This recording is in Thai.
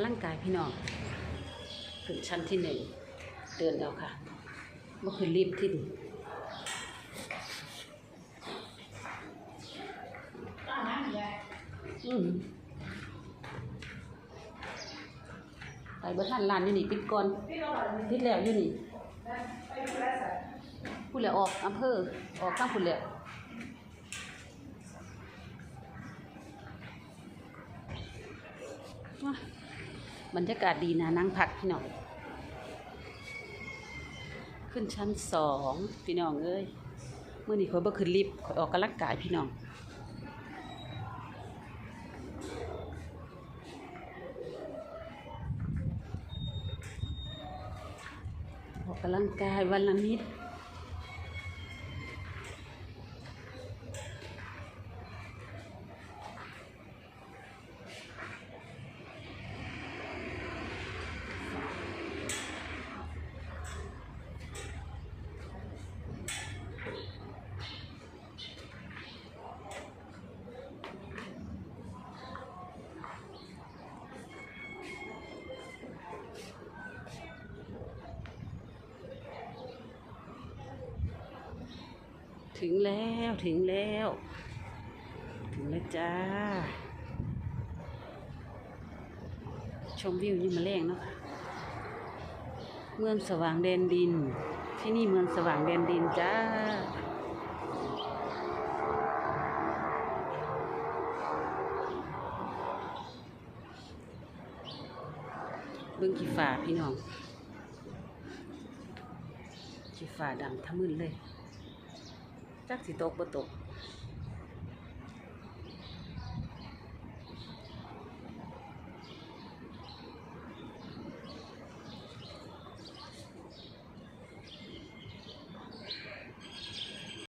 ำลังกายพี่น้องขึ้นชั้นที่หนึ่งเดินแล้วค่ะเมื่อคืนรีบที่นี่อืมไปเบอร์ท่านลานอยู่นี่ปิดก่อนปิดแล้วอยู่นี่พูดแล้วออกอำเภอออกข้างพูดแล้วว้า บรรยากาศดีนะนั่งพักพี่น้อง ขึ้นชั้นสองพี่น้องเอ้ยเมื่อนี้ข่อยบ่ขึ้นลิฟต์ข่อยออกกำลังกายพี่น้องออกกำลังกายวันละนิด ถึงแล้วถึงแล้ว ถึงแล้วจ้า ชมวิวนี่มาแรงเนาะค่ะเมืองสว่างแดนดิน ที่นี่เมืองสว่างแดนดินจ้าเบิ่งขี้ฟ้าพี่น้องขี้ฟ้าดำทะมึนเลย จักสิตกบ่ตก